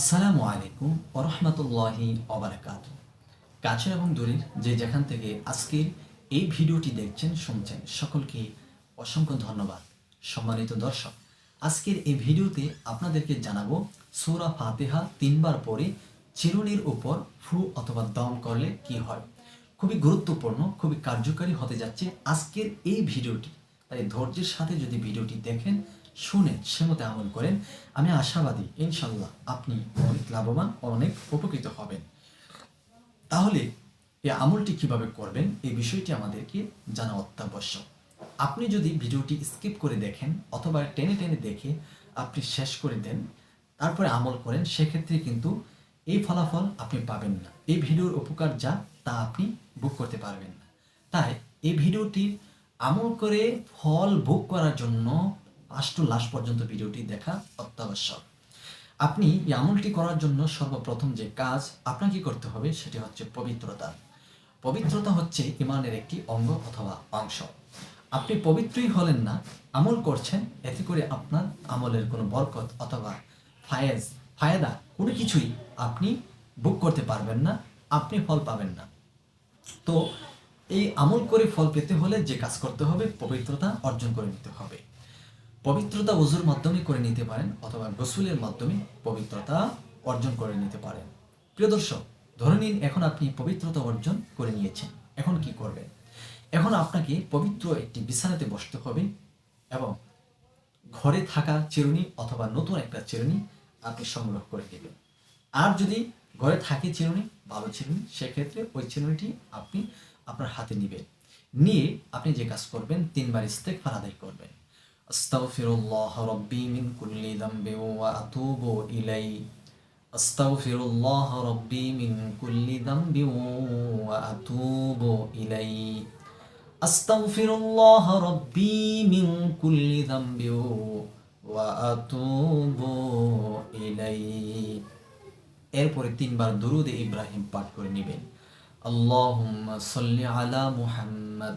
আসসালামু আলাইকুম ওরহমতুল্লাহি অবরাকাত কাছের এবং দূরের যে যেখান থেকে আজকের এই ভিডিওটি দেখছেন, শুনছেন, সকলকে অসংখ্য ধন্যবাদ। সম্মানিত দর্শক, আজকের এই ভিডিওতে আপনাদেরকে জানাব, সূরা ফাতিহা তিনবার পরে চিরুনির উপর ফু অথবা দম করলে কি হয়? খুবই গুরুত্বপূর্ণ, খুবই কার্যকারী হতে যাচ্ছে আজকের এই ভিডিওটি। তাই ধৈর্যের সাথে যদি ভিডিওটি দেখেন শুনেন সে মতে আমল করেন, আমি আশাবাদী ইনশাল্লাহ আপনি অনেক লাভবান অনেক উপকৃত হবেন। তাহলে এই আমলটি কীভাবে করবেন, এই বিষয়টি আমাদেরকে জানা অত্যাবশ্যক। আপনি যদি ভিডিওটি স্কিপ করে দেখেন অথবা টেনে টেনে দেখে আপনি শেষ করে দেন, তারপরে আমল করেন, সেক্ষেত্রে কিন্তু এই ফলাফল আপনি পাবেন না। এই ভিডিওর উপকার যা, তা আপনি বুক করতে পারবেন না। তাই এই ভিডিওটি আমল করে ফল ভোগ করার জন্য টু লাস্ট পর্যন্ত ভিডিওটি দেখা অত্যাবশ্যক। আপনি এই আমলটি করার জন্য সর্বপ্রথম যে কাজ আপনাকে করতে হবে সেটি হচ্ছে পবিত্রতা। পবিত্রতা হচ্ছে ইমানের একটি অঙ্গ অথবা অংশ। আপনি পবিত্রই হলেন না, আমল করছেন, এতে করে আপনার আমলের কোনো বরকত অথবা ফায়েজ, ফায়দা কোনো কিছুই আপনি বুক করতে পারবেন না, আপনি ফল পাবেন না। তো এই আমল করে ফল পেতে হলে যে কাজ করতে হবে, পবিত্রতা অর্জন করে নিতে হবে। পবিত্রতা ওজুর মাধ্যমে করে নিতে পারেন অথবা গোসুলের মাধ্যমে পবিত্রতা অর্জন করে নিতে পারেন। প্রিয় দর্শক, ধরে নিন এখন আপনি পবিত্রতা অর্জন করে নিয়েছেন। এখন কি করবেন? এখন আপনাকে পবিত্র একটি বিছানাতে বসতে হবে এবং ঘরে থাকা চিরুনি অথবা নতুন একটা চিরুনি আপনি সংগ্রহ করে নেবেন। আর যদি ঘরে থাকে চিরুনি, ভালো চিরুনি, সেক্ষেত্রে ওই চিরুনিটি আপনি আপনার হাতে নেবেন। নিয়ে আপনি যে কাজ করবেন, তিনবার ইস্তেকফার আদায় করবেন। আস্তাগফিরুল্লাহ রব্বি মিন কুল্লি যামবি ওয়া আতুবু ইলাই আস্তাগফিরুল্লাহ রব্বি মিন কুল্লি যামবি ওয়া আতুবু ইলাই আস্তাগফিরুল্লাহ রব্বি মিন কুল্লি যামবি ওয়া আতুবু ইলাই এরপরে তিনবার দুরুদে ইব্রাহিম পাঠ করে নেবেন। আল্লাহুম্মা সাল্লি আলা মুহাম্মদ।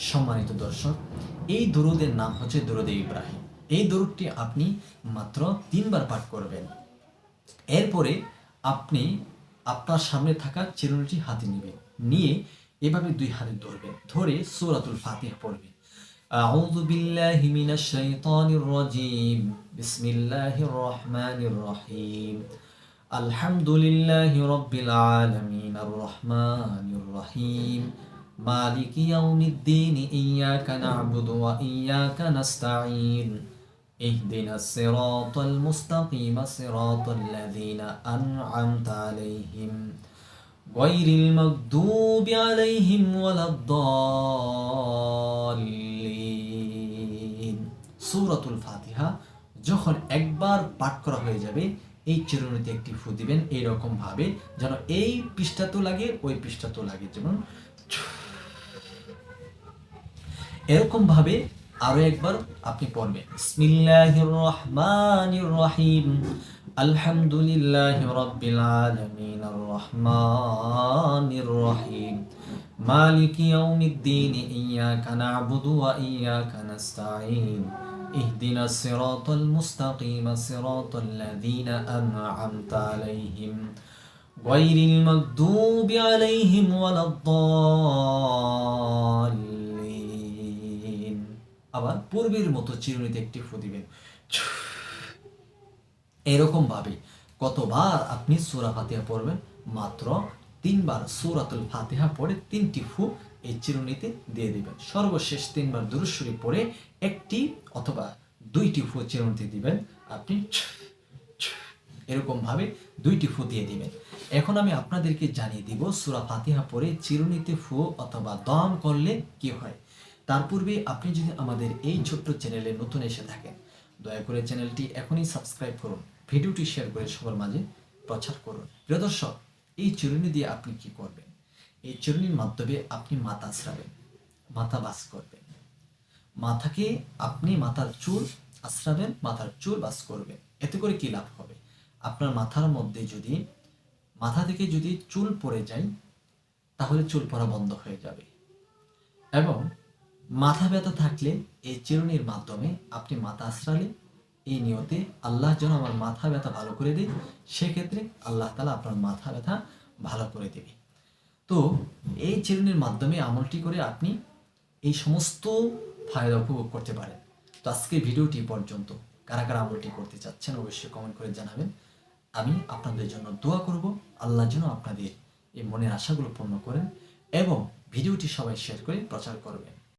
সম্মানিত দর্শক এই দরুদের নাম হচ্ছে দরুদে ইব্রাহিম এই দরুদটি আপনি মাত্র তিনবার পাঠ করবেন এরপরে আপনি আপনার সামনে থাকা চিরুনিটি হাতে নেবেন নিয়ে এভাবে দুই হাতে ধরবেন ধরে সূরাতুল ফাতিহা পড়বেন أعوذ بالله من الشيطان الرجيم بسم الله الرحمن الرحيم الحمد لله رب العالمين الرحمن الرحيم مالك يوم الدين إياك نعبد وإياك نستعين اهدنا الصراط المستقيم صراط الذين أنعمت عليهم غير المغضوب عليهم ولا الضالين সূরাতুল ফাতিহা যখন একবার পাঠ করা হয়ে যাবে এই চিরুনিতে একটি ফু দিবেন এইরকম ভাবে যেন এই পৃষ্ঠাতেও লাগে ওই পৃষ্ঠাতেও লাগে যেমন এরকম ভাবে আরো একবার আপনি পড়বেন বিসমিল্লাহির রহমানির রহিম আলহামদুলিল্লাহি রাব্বিল আলামিন আর রহমানির রহিম মালিক ইয়াউমিদ্দিন ইয়াকা না'বুদু ওয়া ইয়াকা নাস্তাঈন اهدنا الصراط المستقيم صراط الذين أنعمت عليهم غير المغضوب عليهم ولا الضالين আবার পূর্বের মতো চিরুনিতে একটি ফু দিবেন। এরকম ভাবে কতবার আপনি সূরা ফাতিহা পড়বেন, মাত্র তিনবার সূরাতুল ফাতিহা পড়ে তিনটি ফু এই চিরুনিতে দিয়ে দিবেন। সর্বশেষ তিনবার দুরুশ্বরী পড়ে একটি অথবা দুইটি ফু চিরুনিতে দিবেন। আপনি এরকম ভাবে দুইটি ফু দিয়ে দিবেন। এখন আমি আপনাদেরকে জানিয়ে দিব, সূরা ফাতিহা পড়ে চিরুনিতে ফু অথবা দম করলে কি হয়। তার পূর্বে আপনি যদি আমাদের এই ছোট্ট চ্যানেলে নতুন এসে থাকেন, দয়া করে চ্যানেলটি এখনই সাবস্ক্রাইব করুন, ভিডিওটি শেয়ার করে সবার মাঝে প্রচার করুন। প্রিয় দর্শক, এই চিরুনি দিয়ে আপনি কি করবেন? এই চিরুনির মাধ্যমে আপনি মাথা আশ্রাবেন মাথা বাস করবেন। মাথাকে আপনি মাথার চুল আশ্রাবেন মাথার চুল বাস করবেন। এতে করে কি লাভ হবে? আপনার মাথার মধ্যে যদি, মাথা থেকে যদি চুল পড়ে যায়, তাহলে চুল পড়া বন্ধ হয়ে যাবে। এবং মাথা ব্যথা থাকলে এই চিরুনির মাধ্যমে আপনি মাথা আশ্রালে, এই নিয়তে আল্লাহ যেন আমার মাথা ব্যথা ভালো করে দিন সেক্ষেত্রে আল্লাহ তালা আপনার মাথা ব্যথা ভালো করে দেবে। তো এই চিরুনির মাধ্যমে আমলটি করে আপনি এই সমস্ত ফায়দা উপভোগ করতে পারেন। তো আজকে ভিডিওটি পর্যন্ত। কারা কারা আমলটি করতে চাচ্ছেন অবশ্যই কমেন্ট করে জানাবেন। আমি আপনাদের জন্য দোয়া করব, আল্লাহ যেন আপনাদের এই মনের আশাগুলো পূর্ণ করেন এবং ভিডিওটি সবাই শেয়ার করে প্রচার করবেন।